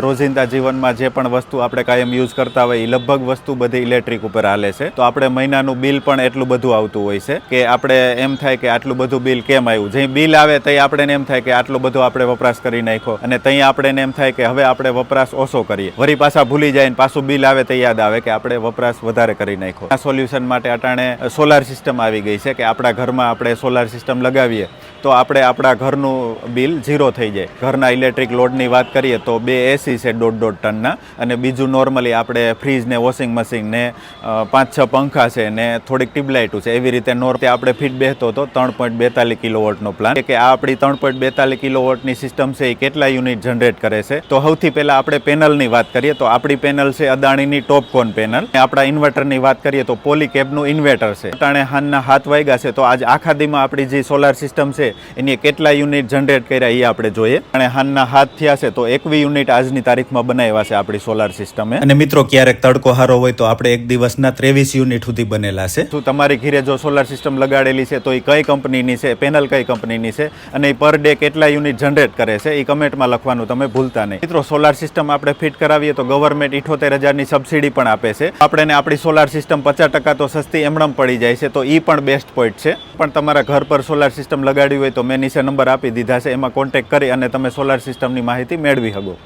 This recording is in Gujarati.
રોજિંદા જીવનમાં જે પણ વસ્તુ આપણે કાયમ યુઝ કરતા હોય એ લગભગ વસ્તુ બધી ઇલેક્ટ્રિક ઉપર હાલે છે. તો આપણે મહિનાનું બિલ પણ એટલું બધું આવતું હોય છે કે આપણે એમ થાય કે આટલું બધું બિલ કેમ આવ્યું જે બિલ આવે તે આપણે એમ થાય કે આટલું બધું આપણે વપરાશ કરી નાખ્યો. અને ત્યાં આપણે એમ થાય કે હવે આપણે વપરાશ ઓછો કરીએ. વળી પાછા ભૂલી જાય ને પાછું બિલ આવે તો યાદ આવે કે આપણે વપરાશ વધારે કરી નાખ્યો. આ સોલ્યુશન માટે અટાણે સોલાર સિસ્ટમ આવી ગઈ છે કે આપણા ઘરમાં આપણે સોલાર સિસ્ટમ લગાવીએ, તો આપણે આપણા ઘરનું બિલ ઝીરો થઈ જાય. ઘરના ઇલેક્ટ્રિક લોડની વાત કરીએ તો બે એસી છે દોઢ દોઢ ટનના. અને બીજું નોર્મલી આપણે ફ્રીજ ને વોશિંગ મશીન ને પાંચ છ પંખા છે ને થોડીક ટ્યુબલાઇટો છે. એવી રીતે નોર આપણે ફીટ બેસતો હતો ત્રણ પોઈન્ટ બેતાલીસ કિલોવોટનો પ્લાન કે આ આપણી ત્રણ પોઈન્ટ બેતાલીસ કિલોવોટની સિસ્ટમ છે એ કેટલા યુનિટ જનરેટ કરે છે? તો સૌથી પહેલાં આપણે પેનલની વાત કરીએ તો આપણી પેનલ છે અદાણીની ટોપકોન પેનલ આપણા ઇન્વર્ટરની વાત કરીએ તો પોલીકેબનું ઇન્વર્ટર છે. અટાણે હાનના હાથ વાગ્યા છે. તો આજ આખા દીમાં આપણી જે સોલાર સિસ્ટમ છે, એની કેટલા યુનિટ જનરેટ કર્યા એ આપણે જોઈએ. અને હાનના હાથ થયા છે તો એકવી યુનિટ આજની તારીખમાં બનાવ્યા છે આપણી સોલાર સિસ્ટમે અને મિત્રો ક્યારેક તડકો હારો હોય તો આપણે એક દિવસના ત્રેવીસ યુનિટ સુધી બનેલા છે. શું તમારી ઘીરે જો સોલાર સિસ્ટમ લગાડેલી છે તો એ કઈ કંપનીની છે? પેનલ કઈ કંપનીની છે? અને એ પર ડે કેટલા યુનિટ જનરેટ કરે છે? એ કમેન્ટમાં લખવાનું તમે ભૂલતા નહીં. મિત્રો સોલાર સિસ્ટમ આપણે ફિટ કરાવીએ તો ગવર્મેન્ટ ઇઠોતેર હજારની સબસિડી પણ આપે છે. આપણે આપણી સોલાર સિસ્ટમ પચાસ ટકા તો સસ્તી એમણમ પડી જાય છે તો એ પણ બેસ્ટ પોઈન્ટ છે. પણ તમારા ઘર પર સોલાર સિસ્ટમ લગાડવી હોય તો મેં નીચે નંબર આપી દીધા છે એમાં કોન્ટેક્ટ કરી અને તમે સોલાર સિસ્ટમની માહિતી મેળવી શકો.